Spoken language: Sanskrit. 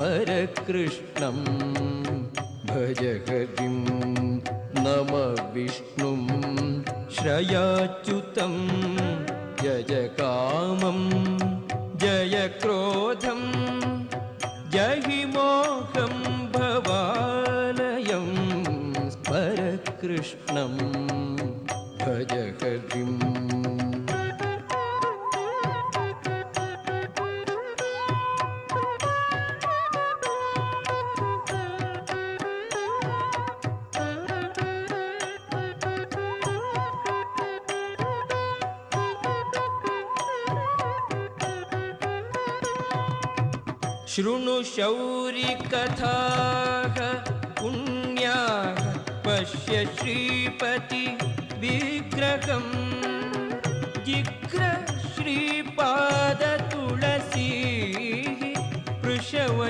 परकृष्णं भज हरिं नम विष्णुं श्रयाच्युतं जय कामं जय क्रोधं जहि मोहं भवालयं परकृष्णं भज हरिम् शृणु शौरिकथाः पुण्याः पश्य श्रीपति विग्रहम् जिग्र श्रीपादतुलसी पृषवै